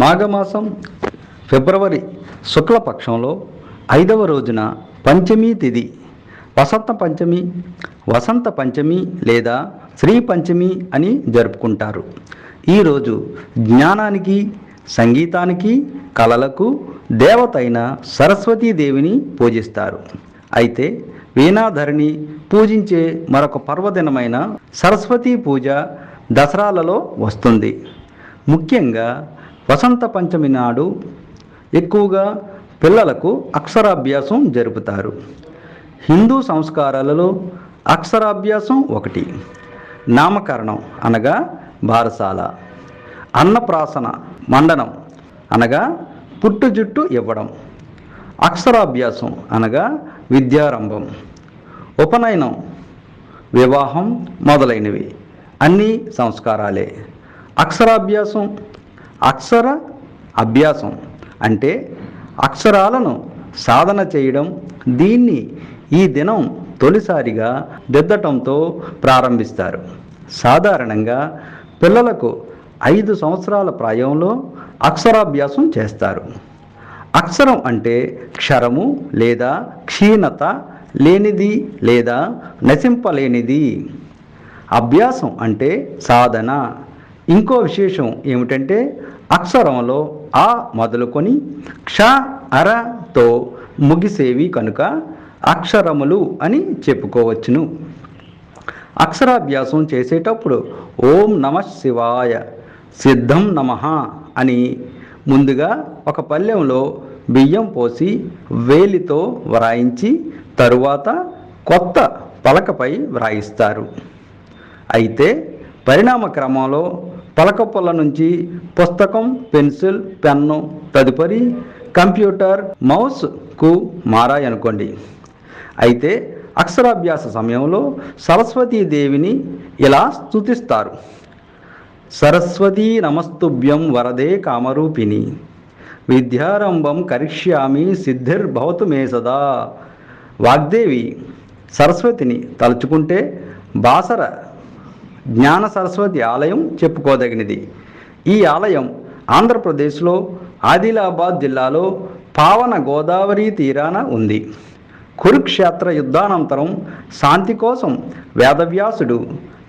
మాఘమాసం ఫిబ్రవరి శుక్లపక్షంలో ఐదవ రోజున పంచమీ తిథి వసంత పంచమి వసంత పంచమి లేదా శ్రీ పంచమి అని జరుపుకుంటారు. ఈరోజు జ్ఞానానికి సంగీతానికి కళలకు దేవత అయిన సరస్వతీదేవిని పూజిస్తారు. అయితే వీణాధరిని పూజించే మరొక పర్వదినమైన సరస్వతీ పూజ దసరాలలో వస్తుంది. ముఖ్యంగా వసంత పంచమి నాడు ఎక్కువగా పిల్లలకు అక్షరాభ్యాసం జరుపుతారు. హిందూ సంస్కారాలలో అక్షరాభ్యాసం ఒకటి. నామకరణం అనగా బారసాల. అన్నప్రాసన మండనం అనగా పుట్టు జుట్టు ఇవ్వడం. అక్షరాభ్యాసం అనగా విద్యారంభం. ఉపనయనం వివాహం మొదలైనవి. అన్నీ సంస్కారాలే. అక్షరాభ్యాసం అక్షర అభ్యాసం అంటే అక్షరాలను సాధన చేయడం. దీన్ని ఈ దినం తొలిసారిగా దిద్దటంతో ప్రారంభిస్తారు. సాధారణంగా పిల్లలకు ఐదు సంవత్సరాల ప్రాయంలో అక్షరాభ్యాసం చేస్తారు. అక్షరం అంటే క్షరము లేదా క్షీణత లేనిది లేదా నశింపలేనిది. అభ్యాసం అంటే సాధన. ఇంకో విశేషం ఏమిటంటే అక్షరంలో ఆ మొదలుకొని క్ష అరతో ముగిసేవి కనుక అక్షరములు అని చెప్పుకోవచ్చును. అక్షరాభ్యాసం చేసేటప్పుడు ఓం నమ శివాయ సిద్ధం నమ అని ముందుగా ఒక పళ్ళెంలో బియ్యం పోసి వేలితో వ్రాయించి తరువాత కొత్త పలకపై వ్రాయిస్తారు. అయితే పరిణామ క్రమంలో పలక నుంచి పుస్తకం పెన్సిల్ పెన్ను తదుపరి కంప్యూటర్ మౌస్కు మారాయనుకోండి. అయితే అక్షరాభ్యాస సమయంలో సరస్వతీదేవిని ఇలా స్తుతిస్తారు. సరస్వతీ నమస్తుభ్యం వరదే కామరూపిణి. విద్యారంభం కరిష్యామి సిద్ధిర్భవతు మే సదా. వాగ్దేవి సరస్వతిని తలుచుకుంటే బాసర జ్ఞాన సరస్వతి ఆలయం చెప్పుకోదగినది. ఈ ఆలయం ఆంధ్రప్రదేశ్లో ఆదిలాబాద్ జిల్లాలో పావన గోదావరి తీరాన ఉంది. కురుక్షేత్ర యుద్ధానంతరం శాంతి కోసం వేదవ్యాసుడు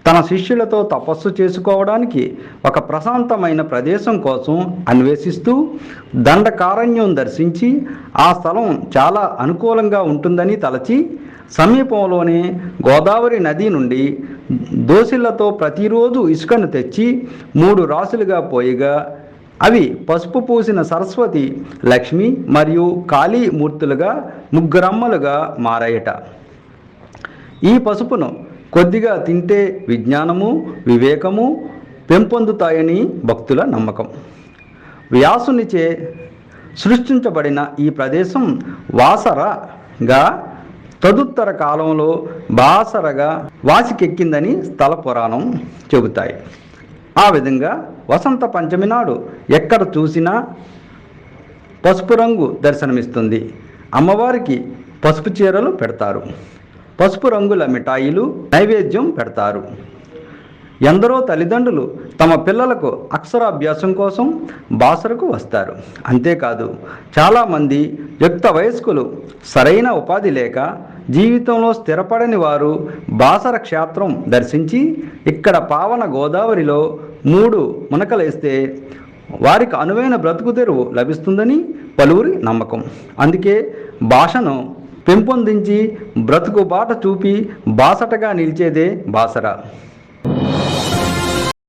తన శిష్యులతో తపస్సు చేసుకోవడానికి ఒక ప్రశాంతమైన ప్రదేశం కోసం అన్వేషిస్తూ దండకారణ్యం దర్శించి ఆ స్థలం చాలా అనుకూలంగా ఉంటుందని తలచి సమీపంలోనే గోదావరి నది నుండి దోసిళ్ళతో ప్రతిరోజు ఇసుకను తెచ్చి మూడు రాసులుగా పోయిగా అవి పసుపు పూసిన సరస్వతి లక్ష్మి మరియు కాళీ మూర్తులుగా ముగ్గురమ్మలుగా మారాయట. ఈ పసుపును కొద్దిగా తింటే విజ్ఞానము వివేకము పెంపొందుతాయని భక్తుల నమ్మకం. వ్యాసునిచే సృష్టించబడిన ఈ ప్రదేశం వాసరగా తదుత్తర కాలంలో బాసరగా వాసికెక్కిందని స్థల పురాణం చెబుతాయి. ఆ విధంగా వసంత పంచమి నాడు ఎక్కడ చూసినా పసుపు రంగు దర్శనమిస్తుంది. అమ్మవారికి పసుపు చీరలు పెడతారు. పసుపు రంగుల మిఠాయిలు నైవేద్యం పెడతారు. ఎందరో తల్లిదండ్రులు తమ పిల్లలకు అక్షరాభ్యాసం కోసం బాసరకు వస్తారు. అంతేకాదు చాలామంది యుక్త వయస్కులు సరైన ఉపాధి లేక జీవితంలో స్థిరపడని వారు బాసర క్షేత్రం దర్శించి ఇక్కడ పావన గోదావరిలో మూడు మునకలేస్తే వారికి అనువైన బ్రతుకు తెరువు లభిస్తుందని పలువురి నమ్మకం. అందుకే భాషను పెంపొందించి బ్రతుకు బాట చూపి బాసటగా నిలిచేదే బాసర.